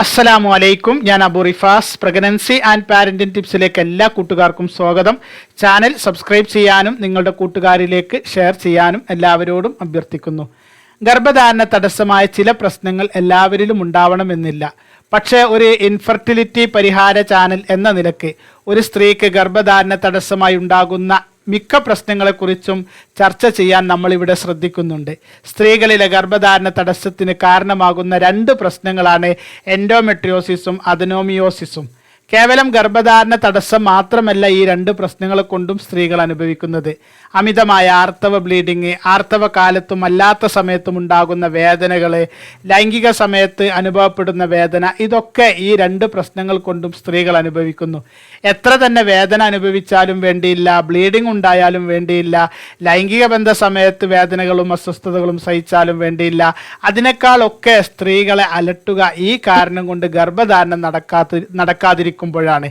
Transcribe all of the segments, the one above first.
അസ്സലാമു അലൈക്കും. ഞാൻ Abu Rifas. Pregnancy and parenting ടിപ്സിലേക്ക് എല്ലാ കൂട്ടുകാർക്കും സ്വാഗതം. ചാനൽ സബ്സ്ക്രൈബ് ചെയ്യാനും നിങ്ങളുടെ കൂട്ടുകാരിലേക്ക് ഷെയർ ചെയ്യാനും എല്ലാവരോടും അഭ്യർത്ഥിക്കുന്നു. ഗർഭധാരണ തടസ്സമായ ചില പ്രശ്നങ്ങൾ എല്ലാവരിലും ഉണ്ടാവണമെന്നില്ല. പക്ഷേ ഒരു ഇൻഫെർട്ടിലിറ്റി പരിഹാര ചാനൽ എന്ന നിലയ്ക്ക് ഒരു സ്ത്രീക്ക് ഗർഭധാരണ തടസ്സമായി ഉണ്ടാകുന്ന മിക്ക പ്രശ്നങ്ങളെക്കുറിച്ചും ചർച്ച ചെയ്യാൻ നമ്മളിവിടെ ശ്രദ്ധിക്കുന്നുണ്ട്. സ്ത്രീകളിലെ ഗർഭധാരണ തടസ്സത്തിന് കാരണമാകുന്ന രണ്ട് പ്രശ്നങ്ങളാണ് എൻഡോമെട്രിയോസിസും അദനോമിയോസിസും കേവലം ഗർഭധാരണ തടസ്സം മാത്രമല്ല ഈ രണ്ട് പ്രശ്നങ്ങളെ കൊണ്ടും സ്ത്രീകൾ അനുഭവിക്കുന്നത്. അമിതമായ ആർത്തവ ബ്ലീഡിങ് ആർത്തവ കാലത്തും അല്ലാത്ത സമയത്തും ഉണ്ടാകുന്ന വേദനകൾ ലൈംഗിക സമയത്ത് അനുഭവപ്പെടുന്ന വേദന ഇതൊക്കെ ഈ രണ്ട് പ്രശ്നങ്ങൾ കൊണ്ടും സ്ത്രീകൾ അനുഭവിക്കുന്നു. എത്ര തന്നെ വേദന അനുഭവിച്ചാലും വേണ്ടിയില്ല ബ്ലീഡിംഗ് ഉണ്ടായാലും വേണ്ടിയില്ല ലൈംഗിക ബന്ധ സമയത്ത് വേദനകളും അസ്വസ്ഥതകളും സഹിച്ചാലും വേണ്ടിയില്ല അതിനേക്കാളൊക്കെ സ്ത്രീകളെ അലട്ടുക ഈ കാരണം കൊണ്ട് ഗർഭധാരണം നടക്കാത്ത നടക്കാതിരിക്കുമ്പോഴാണ്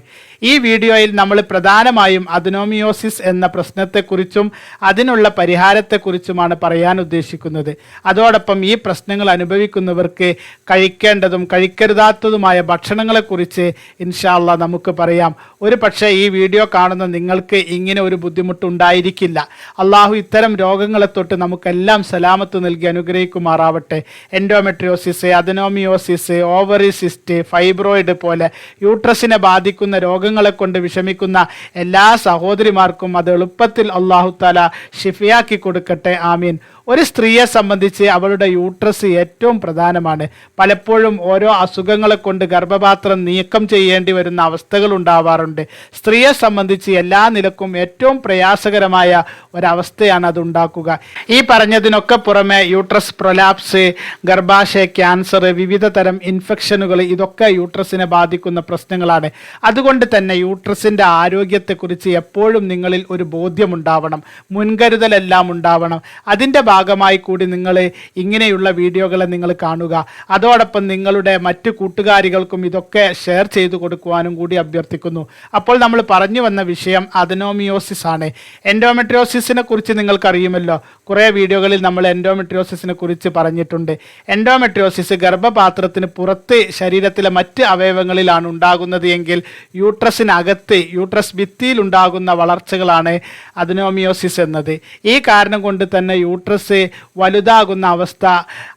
ഈ വീഡിയോയിൽ നമ്മൾ പ്രധാനമായും അദനോമിയോസിസ് എന്ന പ്രശ്നത്തെക്കുറിച്ചും അതിനുള്ള പരിഹാരത്തെക്കുറിച്ചുമാണ് പറയാൻ ഉദ്ദേശിക്കുന്നത്. അതോടൊപ്പം ഈ പ്രശ്നങ്ങൾ അനുഭവിക്കുന്നവർക്ക് കഴിക്കേണ്ടതും കഴിക്കരുതാത്തതുമായ ഭക്ഷണങ്ങളെക്കുറിച്ച് ഇൻഷാല്ല നമുക്ക് പറയാം. ഒരു പക്ഷേ ഈ വീഡിയോ കാണുന്ന നിങ്ങൾക്ക് ഇങ്ങനെ ഒരു ബുദ്ധിമുട്ടുണ്ടായിരിക്കില്ല. അള്ളാഹു ഇത്തരം രോഗങ്ങളെ തൊട്ട് നമുക്കെല്ലാം സലാമത്ത് നൽകി അനുഗ്രഹിക്കുമാറാവട്ടെ. Endometriosis adenomyosis ovary cyst fibroid പോലെ യൂട്രസിനെ ബാധിക്കുന്ന രോഗങ്ങളെ കൊണ്ട് വിഷമിക്കുന്ന എല്ലാ സഹോദരിമാർക്കും അത് എളുപ്പത്തിൽ അള്ളാഹു താല ഷിഫിയാക്കി കൊടുക്കട്ടെ. ആമീൻ. ഒരു സ്ത്രീയെ സംബന്ധിച്ച് അവളുടെ യൂട്രസ് ഏറ്റവും പ്രധാനമാണ്. പലപ്പോഴും ഓരോ അസുഖങ്ങളെ കൊണ്ട് ഗർഭപാത്രം നീക്കം ചെയ്യേണ്ടി വരുന്ന അവസ്ഥകൾ ഉണ്ടാവാറുണ്ട്. സ്ത്രീയെ സംബന്ധിച്ച് എല്ലാ നിലക്കും ഏറ്റവും പ്രയാസകരമായ ഒരവസ്ഥയാണ് അത് ഉണ്ടാക്കുക ഈ പറഞ്ഞതിനൊക്കെ പുറമെ യൂട്രസ് പ്രൊലാപ്സ് ഗർഭാശയ ക്യാൻസർ വിവിധ തരം ഇൻഫെക്ഷനുകൾ ഇതൊക്കെ യൂട്രസിനെ ബാധിക്കുന്ന പ്രശ്നങ്ങളാണ്. അതുകൊണ്ട് തന്നെ യൂട്രസിന്റെ ആരോഗ്യത്തെക്കുറിച്ച് എപ്പോഴും നിങ്ങളിൽ ഒരു ബോധ്യമുണ്ടാവണം. മുൻകരുതലെല്ലാം ഉണ്ടാവണം. അതിന്റെ ഭാഗമായി കൂടി നിങ്ങൾ ഇങ്ങനെയുള്ള വീഡിയോകളെ നിങ്ങൾ കാണുക. അതോടൊപ്പം നിങ്ങളുടെ മറ്റ് കൂട്ടുകാരികൾക്കും ഇതൊക്കെ ഷെയർ ചെയ്തു കൊടുക്കുവാനും കൂടി അഭ്യർത്ഥിക്കുന്നു. അപ്പോൾ നമ്മൾ പറഞ്ഞു വന്ന വിഷയം അദനോമിയോസിസ് ആണ്. എൻഡോമെട്രിയോസിസിനെ കുറിച്ച് നിങ്ങൾക്കറിയുമല്ലോ. കുറേ വീഡിയോകളിൽ നമ്മൾ എൻഡോമെട്രിയോസിസിനെ കുറിച്ച് പറഞ്ഞിട്ടുണ്ട്. എൻഡോമെട്രിയോസിസ് ഗർഭപാത്രത്തിന് പുറത്ത് ശരീരത്തിലെ മറ്റ് അവയവങ്ങളിലാണ് ഉണ്ടാകുന്നത് എങ്കിൽ യൂട്രസിനകത്ത് യൂട്രസ് ഭിത്തിയിൽ ഉണ്ടാകുന്ന വളർച്ചകളാണ് അദനോമിയോസിസ് എന്നത്. ഈ കാരണം കൊണ്ട് തന്നെ യൂട്രസ് വലുതാകുന്ന അവസ്ഥ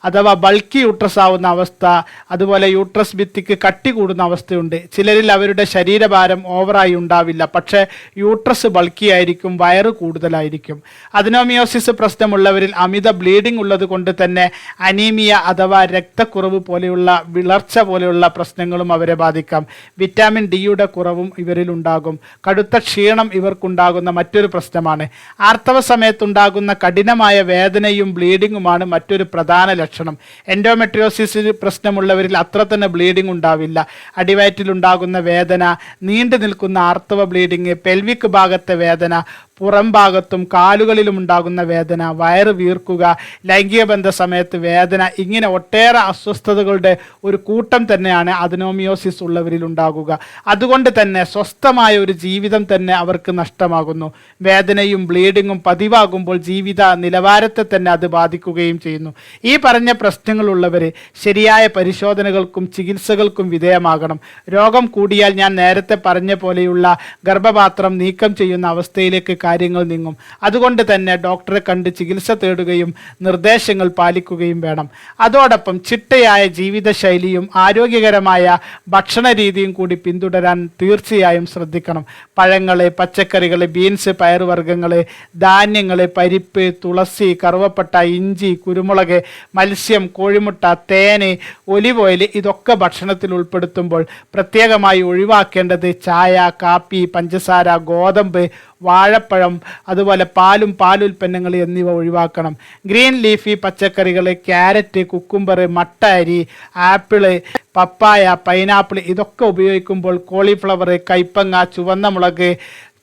അഥവാ ബൾക്കി യൂട്രസ് ആവുന്ന അവസ്ഥ അതുപോലെ യൂട്രസ് ഭിത്തിക്ക് കട്ടി കൂടുന്ന അവസ്ഥയുണ്ട്. ചിലരിൽ അവരുടെ ശരീരഭാരം ഓവറായി ഉണ്ടാവില്ല. പക്ഷേ യൂട്രസ് ബൾക്കി ആയിരിക്കും വയറ് കൂടുതലായിരിക്കും. അതിനോമിയോസിസ് പ്രശ്നമുള്ളവരിൽ അമിത ബ്ലീഡിംഗ് ഉള്ളത് കൊണ്ട് തന്നെ അനീമിയ അഥവാ രക്തക്കുറവ് പോലെയുള്ള വിളർച്ച പോലെയുള്ള പ്രശ്നങ്ങളും അവരെ ബാധിക്കാം. വിറ്റാമിൻ ഡിയുടെ കുറവും ഇവരിൽ ഉണ്ടാകും. കടുത്ത ക്ഷീണം ഇവർക്കുണ്ടാകുന്ന മറ്റൊരു പ്രശ്നമാണ്. ആർത്തവ സമയത്തുണ്ടാകുന്ന കഠിനമായ വേദനയും ബ്ലീഡിങ്ങുമാണ് മറ്റൊരു പ്രധാന ലക്ഷണം. എൻഡോമെട്രിയോസിസ് പ്രശ്നമുള്ളവരിൽ അത്ര തന്നെ ബ്ലീഡിംഗ് ഉണ്ടാവില്ല. അടിവയറ്റിലുണ്ടാകുന്ന വേദന നീണ്ടു നിൽക്കുന്ന ആർത്തവ ബ്ലീഡിങ് പെൽവിക് ഭാഗത്തെ വേദന പുറം ഭാഗത്തും കാലുകളിലും ഉണ്ടാകുന്ന വേദന വയറ് വീർക്കുക ലൈംഗിക ബന്ധ സമയത്ത് വേദന ഇങ്ങനെ ഒട്ടേറെ അസ്വസ്ഥതകളുടെ ഒരു കൂട്ടം തന്നെയാണ് അതിനോമിയോസിസ് ഉള്ളവരിൽ ഉണ്ടാകുക. അതുകൊണ്ട് തന്നെ സ്വസ്ഥമായ ഒരു ജീവിതം തന്നെ അവർക്ക് നഷ്ടമാകുന്നു. വേദനയും ബ്ലീഡിങ്ങും പതിവാകുമ്പോൾ ജീവിത നിലവാരത്തെ തന്നെ അത് ബാധിക്കുകയും ചെയ്യുന്നു. ഈ പറഞ്ഞ പ്രശ്നങ്ങളുള്ളവർ ശരിയായ പരിശോധനകൾക്കും ചികിത്സകൾക്കും വിധേയമാകണം. രോഗം കൂടിയാൽ ഞാൻ നേരത്തെ പറഞ്ഞ പോലെയുള്ള ഗർഭപാത്രം നീക്കം ചെയ്യുന്ന അവസ്ഥയിലേക്ക് കാര്യങ്ങൾ നീങ്ങും. അതുകൊണ്ട് തന്നെ ഡോക്ടറെ കണ്ട് ചികിത്സ തേടുകയും നിർദ്ദേശങ്ങൾ പാലിക്കുകയും വേണം. അതോടൊപ്പം ചിട്ടയായ ജീവിതശൈലിയും ആരോഗ്യകരമായ ഭക്ഷണ രീതിയും കൂടി പിന്തുടരാൻ തീർച്ചയായും ശ്രദ്ധിക്കണം. പഴങ്ങളെ പച്ചക്കറികളെ ബീൻസ് പയറുവർഗങ്ങൾ ധാന്യങ്ങളെ പരിപ്പ് തുളസി കറുവപ്പട്ട ഇഞ്ചി കുരുമുളക് മത്സ്യം കോഴിമുട്ട തേന് ഒലിവ് ഓയിൽ ഇതൊക്കെ ഭക്ഷണത്തിൽ ഉൾപ്പെടുത്തുമ്പോൾ പ്രത്യേകമായി ഒഴിവാക്കേണ്ടത് ചായ കാപ്പി പഞ്ചസാര ഗോതമ്പ് വാഴപ്പഴം അതുപോലെ പാലും പാലുൽപ്പന്നങ്ങൾ എന്നിവ ഒഴിവാക്കണം. ഗ്രീൻ ലീഫി പച്ചക്കറികൾ ക്യാരറ്റ് കുക്കുംബർ മട്ട അരി ആപ്പിൾ പപ്പായ പൈനാപ്പിൾ ഇതൊക്കെ ഉപയോഗിക്കുമ്പോൾ കോളിഫ്ലവർ കൈപ്പങ്ങ ചുവന്ന മുളക്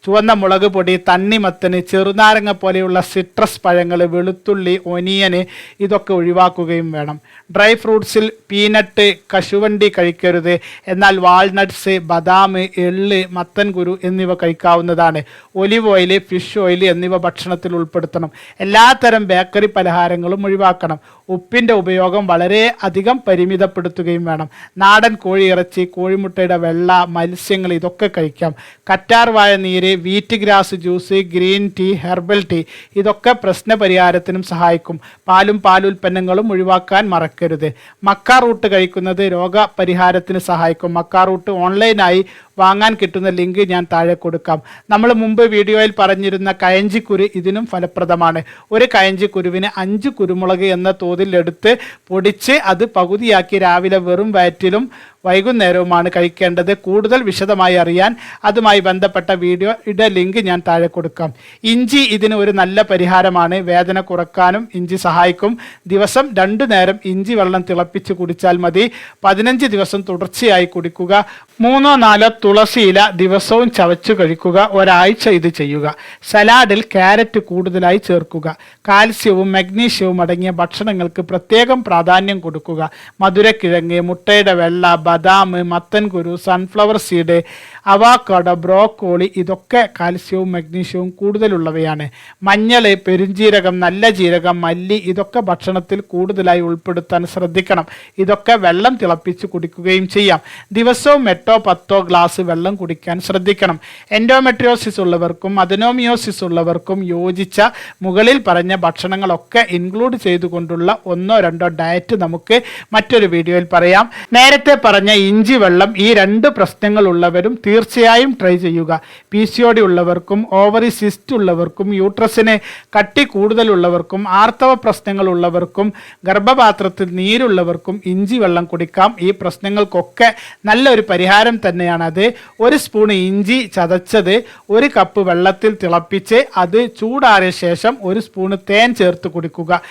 ചുവന്ന മുളക് പൊടി തണ്ണിമത്തന് ചെറുനാരങ്ങ പോലെയുള്ള സിട്രസ് പഴങ്ങൾ വെളുത്തുള്ളി ഒനിയന് ഇതൊക്കെ ഒഴിവാക്കുകയും വേണം. ഡ്രൈ ഫ്രൂട്ട്സിൽ പീനട്ട് കശുവണ്ടി കഴിക്കരുത്. എന്നാൽ വാൾനട്ട്സ് ബദാം എള്ള് മത്തൻ കുരു എന്നിവ കഴിക്കാവുന്നതാണ്. ഒലിവ് ഓയിൽ ഫിഷ് ഓയിൽ എന്നിവ ഭക്ഷണത്തിൽ ഉൾപ്പെടുത്തണം. എല്ലാത്തരം ബേക്കറി പലഹാരങ്ങളും ഒഴിവാക്കണം. ഉപ്പിന്റെ ഉപയോഗം വളരെ അധികം പരിമിതപ്പെടുത്തുകയും വേണം. നാടൻ കോഴിയിറച്ചി കോഴിമുട്ടയുടെ വെള്ള മത്സ്യങ്ങൾ ഇതൊക്കെ കഴിക്കാം. കറ്റാർവാഴ നീര് wheat grass juice green tea herbal tea ഇതൊക്കെ പ്രശ്ന പരിഹാരത്തിനും സഹായിക്കും. പാലും പാലുൽപ്പന്നങ്ങളും ഒഴിവാക്കാൻ മറക്കരുത്. മക്ക റൂട്ട് കഴിക്കുന്നത് രോഗപരിഹാരത്തിന് സഹായിക്കും. മക്ക റൂട്ട് ഓൺലൈനായി വാങ്ങാൻ കിട്ടുന്ന ലിങ്ക് ഞാൻ താഴെ കൊടുക്കാം. നമ്മൾ മുമ്പ് വീഡിയോയിൽ പറഞ്ഞിരുന്ന കയഞ്ചിക്കുരു ഇതിനും ഫലപ്രദമാണ്. ഒരു കയഞ്ചിക്കുരുവിന് അഞ്ച് കുരുമുളക് എന്ന തോതിൽ എടുത്ത് പൊടിച്ച് അത് പകുതിയാക്കി രാവിലെ വെറും വയറ്റിലും വൈകുന്നേരവുമാണ് കഴിക്കേണ്ടത്. കൂടുതൽ വിശദമായി അറിയാൻ അതുമായി ബന്ധപ്പെട്ട വീഡിയോ ഇട ലിങ്ക് ഞാൻ താഴെ കൊടുക്കാം. ഇഞ്ചി ഇതിന് ഒരു നല്ല പരിഹാരമാണ്. വേദന കുറക്കാനും ഇഞ്ചി സഹായിക്കും. ദിവസം രണ്ടു നേരം ഇഞ്ചി വെള്ളം തിളപ്പിച്ച് കുടിച്ചാൽ മതി. പതിനഞ്ച് ദിവസം തുടർച്ചയായി കുടിക്കുക. മൂന്നോ നാലോ തുളസി ഇല ദിവസവും ചവച്ചു കഴിക്കുക. ഒരാഴ്ച ഇത് ചെയ്യുക. സലാഡിൽ ക്യാരറ്റ് കൂടുതലായി ചേർക്കുക. കാൽസ്യവും മഗ്നീഷ്യവും അടങ്ങിയ ഭക്ഷണങ്ങൾക്ക് പ്രത്യേകം പ്രാധാന്യം കൊടുക്കുക. മധുരക്കിഴങ്ങ് മുട്ടയുടെ വെള്ള ബദാം മത്തൻകുരു സൺഫ്ലവർ സീഡ് അവാക്കട ബ്രോക്കോളി ഇതൊക്കെ കാൽസ്യവും മഗ്നീഷ്യവും കൂടുതലുള്ളവയാണ്. മഞ്ഞൾ പെരുംജീരകം നല്ല ജീരകം മല്ലി ഇതൊക്കെ ഭക്ഷണത്തിൽ കൂടുതലായി ഉൾപ്പെടുത്താൻ ശ്രദ്ധിക്കണം. ഇതൊക്കെ വെള്ളം തിളപ്പിച്ച് കുടിക്കുകയും ചെയ്യാം. ദിവസവും എട്ടോ പത്തോ ഗ്ലാസ് വെള്ളം കുടിക്കാൻ ശ്രദ്ധിക്കണം. എൻഡോമെട്രിയോസിസ് ഉള്ളവർക്കും അതിനോമിയോസിസ് ഉള്ളവർക്കും യോജിച്ച മുകളിൽ പറഞ്ഞ ഭക്ഷണങ്ങളൊക്കെ ഇൻക്ലൂഡ് ചെയ്തുകൊണ്ടുള്ള ഒന്നോ രണ്ടോ ഡയറ്റ് നമുക്ക് മറ്റൊരു വീഡിയോയിൽ പറയാം. നേരത്തെ പറഞ്ഞ ഇഞ്ചി വെള്ളം ഈ രണ്ട് പ്രശ്നങ്ങൾ ഉള്ളവരും തീർച്ചയായും ട്രൈ ചെയ്യുക. പി സി ഒ ഡി ഉള്ളവർക്കും ഓവറി സിസ്റ്റ് ഉള്ളവർക്കും യൂട്രസിന് കട്ടി കൂടുതലുള്ളവർക്കും ആർത്തവ പ്രശ്നങ്ങൾ ഉള്ളവർക്കും ഗർഭപാത്രത്തിൽ നീരുള്ളവർക്കും ഇഞ്ചി വെള്ളം കുടിക്കാം. ഈ പ്രശ്നങ്ങൾക്കൊക്കെ നല്ലൊരു പരിഹാരം തന്നെയാണ് അത്. ഒരു സ്പൂൺ ഇഞ്ചി ചതച്ചത് ഒരു കപ്പ് വെള്ളത്തിൽ തിളപ്പിച്ച് അത് ചൂടാറിയ ശേഷം ഒരു സ്പൂണ് തേൻ ചേർത്ത് കുടിക്കുക.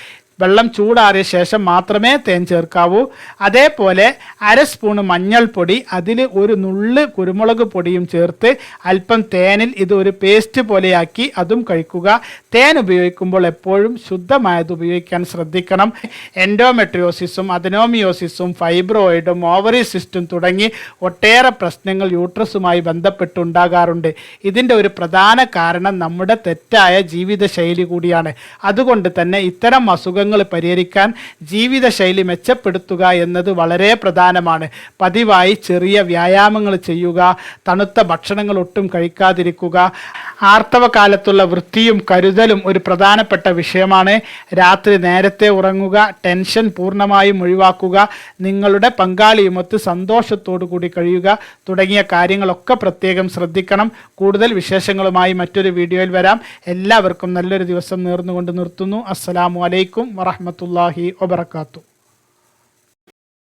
വെള്ളം ചൂടാറിയ ശേഷം മാത്രമേ തേൻ ചേർക്കാവൂ. അതേപോലെ അര സ്പൂണ് മഞ്ഞൾപ്പൊടി അതിൽ ഒരു നുള്ള് കുരുമുളക് പൊടിയും ചേർത്ത് അല്പം തേനിൽ ഇത് ഒരു പേസ്റ്റ് പോലെയാക്കി അതും കഴിക്കുക. തേൻ ഉപയോഗിക്കുമ്പോൾ എപ്പോഴും ശുദ്ധമായത് ഉപയോഗിക്കാൻ ശ്രദ്ധിക്കണം. എൻഡോമെട്രിയോസിസും അദനോമിയോസിസും ഫൈബ്രോയിഡും ഓവറി സിസ്റ്റും തുടങ്ങി ഒട്ടേറെ പ്രശ്നങ്ങൾ യൂട്രസുമായി ബന്ധപ്പെട്ടുണ്ടാകാറുണ്ട്. ഇതിന്റെ ഒരു പ്രധാന കാരണം നമ്മുടെ തെറ്റായ ജീവിതശൈലി കൂടിയാണ്. അതുകൊണ്ട് തന്നെ ഇത്തരം അസുഖങ്ങൾ പരിഹരിക്കാൻ ജീവിതശൈലി മെച്ചപ്പെടുത്തുക എന്നത് വളരെ പ്രധാനമാണ്. പതിവായി ചെറിയ വ്യായാമങ്ങൾ ചെയ്യുക തണുത്ത ഭക്ഷണങ്ങൾ ഒട്ടും കഴിക്കാതിരിക്കുക ആർത്തവ കാലത്തുള്ള വൃത്തിയും കരുതലും ഒരു പ്രധാനപ്പെട്ട വിഷയമാണ്. രാത്രി നേരത്തെ ഉറങ്ങുക ടെൻഷൻ പൂർണമായും ഒഴിവാക്കുക നിങ്ങളുടെ പങ്കാളിയുമൊത്ത് സന്തോഷത്തോടു കൂടി കഴിയുക തുടങ്ങിയ കാര്യങ്ങളൊക്കെ പ്രത്യേകം ശ്രദ്ധിക്കണം. കൂടുതൽ വിശേഷങ്ങളുമായി മറ്റൊരു വീഡിയോയിൽ വരാം. എല്ലാവർക്കും നല്ലൊരു ദിവസം നേർന്നുകൊണ്ട് നിർത്തുന്നു. അസ്സലാമു അലൈക്കും വറഹമത്തല്ലാഹി വബർക്കാത്തു